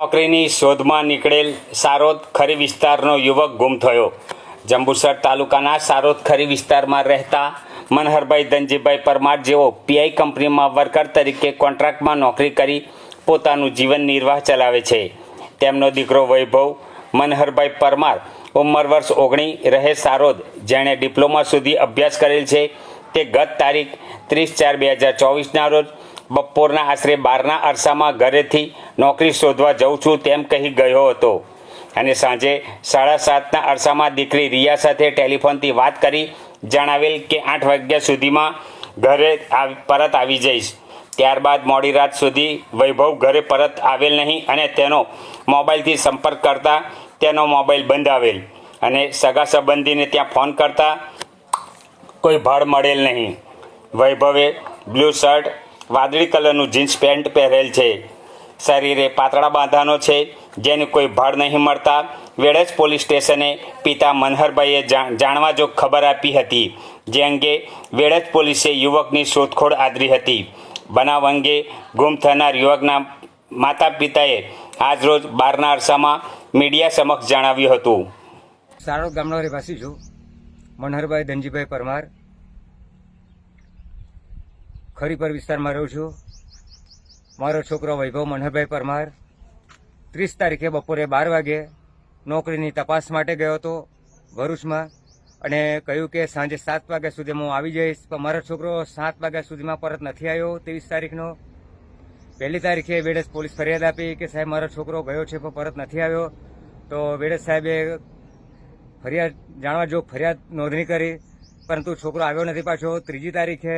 નોકરીની શોધમાં નીકળેલ સારોદ ખરી વિસ્તારનો યુવક ગુમ થયો. જંબુસર તાલુકાના સારોદ ખરી વિસ્તારમાં રહેતા મનહરભાઈ ધનજીભાઈ પરમાર જેઓ પીઆઈ કંપનીમાં વર્કર તરીકે કોન્ટ્રાક્ટમાં નોકરી કરી પોતાનું જીવન નિર્વાહ ચલાવે છે. તેમનો દીકરો વૈભવ મનહરભાઈ પરમાર ઉંમર વર્ષ ઓગણી રહે સારોદ. જેણે ડિપ્લોમા સુધી અભ્યાસ કરેલ છે. તે ગત તારીખ ત્રીસ ચાર બે હજાર ચોવીસના રોજ બપોરના આશરે બારના અરસામાં ઘરેથી નોકરી શોધવા જઉં છું તેમ કહી ગયો હતો. અને સાંજે સાડા સાતના અરસામાં દીકરી રિયા સાથે ટેલિફોનથી વાત કરી, જણાવેલ કે આઠ વાગ્યા સુધીમાં ઘરે પરત આવી જઈશ. ત્યારબાદ મોડી રાત સુધી વૈભવ ઘરે પરત આવેલ નહીં અને તેનો મોબાઈલથી સંપર્ક કરતા તેનો મોબાઈલ બંધ આવેલ. અને સગા સંબંધીને ત્યાં ફોન કરતા કોઈ ભાડ મળેલ નહીં. વૈભવે બ્લુ શર્ટ, વાદળી કલરનું જીન્સ પેન્ટ પહેરેલ છે. શરીરે પાતળા બાંધાનો છે, જેને કોઈ ભાડ નહીં મળતા. વેડજ પોલીસ સ્ટેશને પિતા મનહરભાઈએ જાણવા જો ખબર આપી હતી, જે અંગે વેડજ પોલીસે યુવકની શોધખોળ આદરી હતી. બનાવ અંગે ગુમ થનાર યુવકના માતા પિતાએ આજરોજ બારના અરસામાં મીડિયા સમક્ષ જણાવ્યું હતું. સારો ગામનો રહેવાસી છું. મનહરભાઈ ધનજીભાઈ પરમાર. ખરીપર વિસ્તારમાં રહું છું. મારો છોકરો વૈભવ મનહરભાઈ પરમાર. ત્રીસ તારીખે બપોરે બાર વાગે નોકરીની તપાસ માટે ગયો હતો ભરૂચમાં અને કહ્યું કે સાંજે સાત વાગ્યા સુધી હું આવી જઈશ. પણ મારો છોકરો સાત વાગ્યા સુધીમાં પરત નથી આવ્યો ત્રીસ તારીખનો. પહેલી તારીખે વેડેસ પોલીસ ફરિયાદ આપી કે સાહેબ, મારો છોકરો ગયો છે પણ પરત નથી આવ્યો. તો વેડેસ સાહેબે ફરિયાદ, જાણવા જો ફરિયાદ નોંધણી કરી. પરંતુ છોકરો આવ્યો નથી પાછો. ત્રીજી તારીખે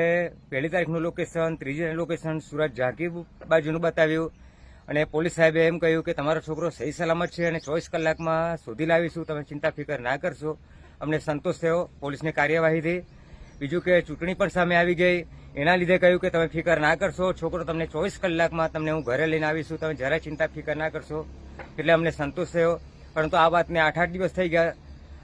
પહેલી તારીખનું લોકેશન ત્રીજી લોકેશન સુરત ઝાંકી બાજુનું બતાવ્યું. અને પોલીસ સાહેબે એમ કહ્યું કે તમારો છોકરો સહી સલામત છે અને ચોવીસ કલાકમાં શોધી લાવીશું. તમે ચિંતા ફિકર ના કરશો. અમને સંતોષ થયો પોલીસની કાર્યવાહીથી. બીજું કે ચૂંટણી પણ સામે આવી ગઈ. એના લીધે કહ્યું કે તમે ફિકર ના કરશો. છોકરો તમને ચોવીસ કલાકમાં તમને હું ઘરે લઈને આવીશું. તમે જરાય ચિંતા ફિકર ના કરશો. એટલે અમને સંતોષ થયો. પરંતુ આ વાતને આઠ આઠ દિવસ થઈ ગયા.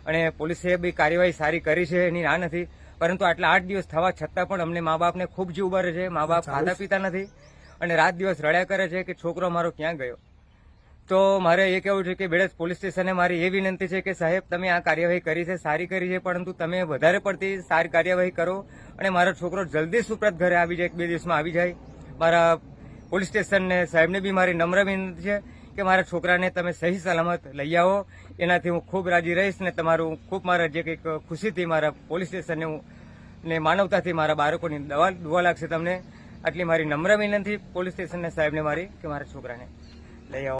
અને પોલીસે બી કાર્યવાહી સારી કરી છે એની ના નથી. પરંતુ આટલા આઠ દિવસ થવા છતાં પણ અમને મા બાપને ખૂબ જીવ ઉભારે છે. મા બાપ ખાતા પીતા નથી અને રાત દિવસ રડ્યા કરે છે કે છોકરો મારો ક્યાં ગયો? તો મારે એ કહેવું છે કે બેડજ પોલીસ સ્ટેશને મારી એ વિનંતી છે કે સાહેબ તમે આ કાર્યવાહી કરી છે સારી કરી છે પરંતુ તમે વધારે પડતી સારી કાર્યવાહી કરો અને મારો છોકરો જલ્દી સુપ્રત ઘરે આવી જાય એક બે દિવસમાં આવી જાય. મારા પોલીસ સ્ટેશનને સાહેબને બી મારી નમ્ર વિનંતી છે કે મારા છોકરાને તમે સહી સલામત લઈ આવો. એનાથી હું ખૂબ રાજી રહીશ ને તમારું ખૂબ મારા જે કંઈક ખુશીથી મારા પોલીસ સ્ટેશનને હું ને માનવતાથી મારા બાળકોની દવા દુવા લાગશે તમને. આટલી મારી નમ્ર વિનંતી પોલીસ સ્ટેશનને સાહેબને મારી કે મારા છોકરાને લઈ આવો.